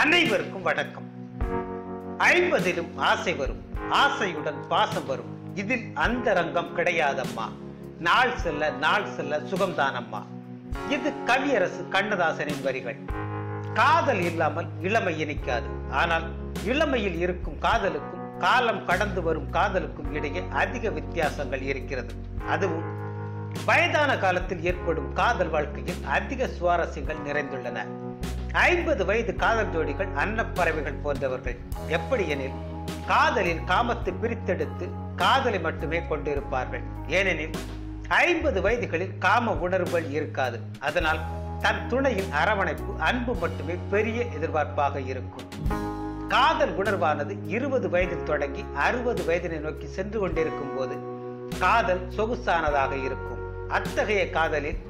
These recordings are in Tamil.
அனைவருக்கும் வணக்கம். ஐம்பதிலும் ஆசை வரும் ஆசையுடன் பாசம் வரும். இதில் அந்தரங்கம் கிடையாதம்மா. நாள் செல்ல நாள் செல்ல சுகம்தானம்மா. இது கவியரசு கண்ணதாசனின் வரிகள். காதல் இல்லாமல் இளமை இணைக்காது ஆனால் இளமையில் இருக்கும் காதலுக்கும் காலம் கடந்து வரும் காதலுக்கும் இடையே அதிக வித்தியாசங்கள் இருக்கிறது. அதுவும் வயதான காலத்தில் ஏற்படும் காதல் வாழ்க்கையில் அதிக சுவாரஸ்யங்கள் நிறைந்துள்ளன. ஐம்பது வயது காதல் ஜோடிகள் அன்னப்பறவைகள் போன்றவர்கள். எப்படி எனில் காதலில் காமத்தை பிரித்தெடுத்து காதலை மட்டுமே கொண்டிருப்பார்கள். ஏனெனில் ஐம்பது வயதுகளில் காம உணர்வுகள் இருக்காது. அதனால் தன் துணையின் அரவணைப்பு அன்பு மட்டுமே பெரிய எதிர்பார்ப்பாக இருக்கும். காதல் உணர்வானது இருபது வயதில் தொடங்கி அறுபது வயதினை நோக்கி சென்று கொண்டிருக்கும் போது காதல் சொகுசானதாக இருக்கும். அத்தகைய காதலில்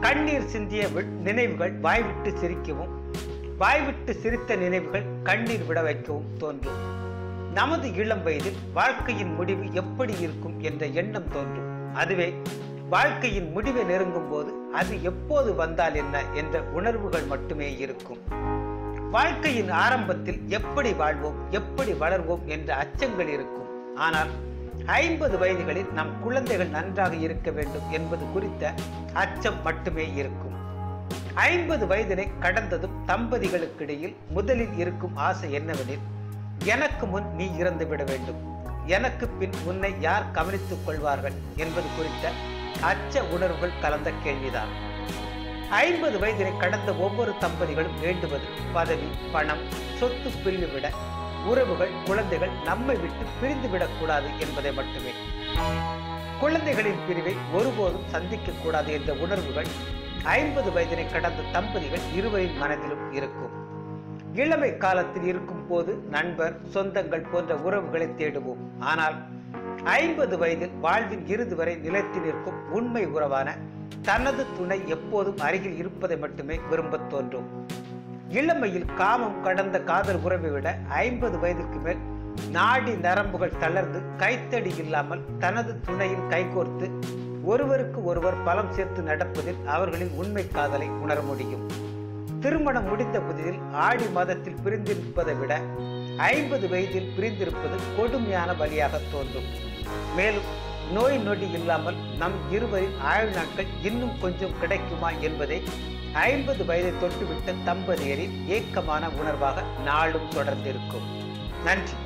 கண்ணீர் சிந்திய நினைவுகள் வாய்விட்டு சிரிக்கவும் வாய்விட்டு சிரித்த நினைவுகள் கண்ணீர் விட வைக்கவும் தோன்றும். நமது இளம் வயதில் வாழ்க்கையின் முடிவு எப்படி இருக்கும் என்ற எண்ணம் தோன்றும். அதுவே வாழ்க்கையின் முடிவை நெருங்கும் போது அது எப்போது வந்தால் என்ன என்ற உணர்வுகள் மட்டுமே இருக்கும். வாழ்க்கையின் ஆரம்பத்தில் எப்படி வாழ்வோம் எப்படி வளர்வோம் என்ற அச்சங்கள் இருக்கும். ஆனால் ஐம்பது வயதுகளில் நம் குழந்தைகள் நன்றாக இருக்க வேண்டும் என்பது குறித்த அச்சம் மட்டுமே இருக்கும். ஐம்பது வயதினை கடந்ததும் தம்பதிகளுக்கிடையில் முதலில் இருக்கும் ஆசை என்னவெனில் எனக்கு முன் நீ இறந்து விட வேண்டும். எனக்கு பின் உன்னை யார் கவனித்துக் கொள்வார்கள்? என்பது குறித்த அச்ச உணர்வுகள் கலந்த கேள்விதான். ஐம்பது வயதினை கடந்த ஒவ்வொரு தம்பதிகளும் வேண்டுவது பதவி பணம் சொத்து பிரிந்துவிட உறவுகள் குழந்தைகள் நம்மை விட்டு பிரிந்து விடக்கூடாது என்பதை மட்டுமே. குழந்தைகளின் பிரிவை ஒருபோதும் சந்திக்க கூடாது என்ற உணர்வுகள் ஐம்பது வயதினை கடந்த தம்பதிகள் இருவரின் மனதிலும் இருக்கும். இளமை காலத்தில் இருக்கும் போது நண்பர் சொந்தங்கள் போன்ற உறவுகளை தேடுவோம். ஆனால் ஐம்பது வயதில் வாழ்வின் இறுதி வரை நிலைத்து நிற்கும் உண்மை உறவான தனது துணை எப்போதும் அருகில் இருப்பதை மட்டுமே விரும்பத் தோன்றும். இளமையில் காமம் கடந்த காதல் உறவை விட ஐம்பது வயதுக்கு மேல் நாடி நரம்புகள் தளர்ந்து கைத்தடி இல்லாமல் தனது துணையில் கைகோர்த்து ஒருவருக்கு ஒருவர் பலம் சேர்த்து நடப்பதில் அவர்களின் உண்மை காதலை உணர முடியும். திருமணம் முடிந்த புதிதில் ஆடி மாதத்தில் பிரிந்திருப்பதை விட ஐம்பது வயதில் பிரிந்திருப்பது கொடுமையான வழியாக தோன்றும். மேலும் நோய் நொடி இல்லாமல் நம் இருவரின் ஆயுள் நாட்கள் இன்னும் கொஞ்சம் கிடைக்குமா என்பதை ஐம்பது வயதை தொட்டுவிட்ட தம்பதியரின் ஏக்கமான உணர்வாக நாளும் தொடர்ந்திருக்கும். நன்றி.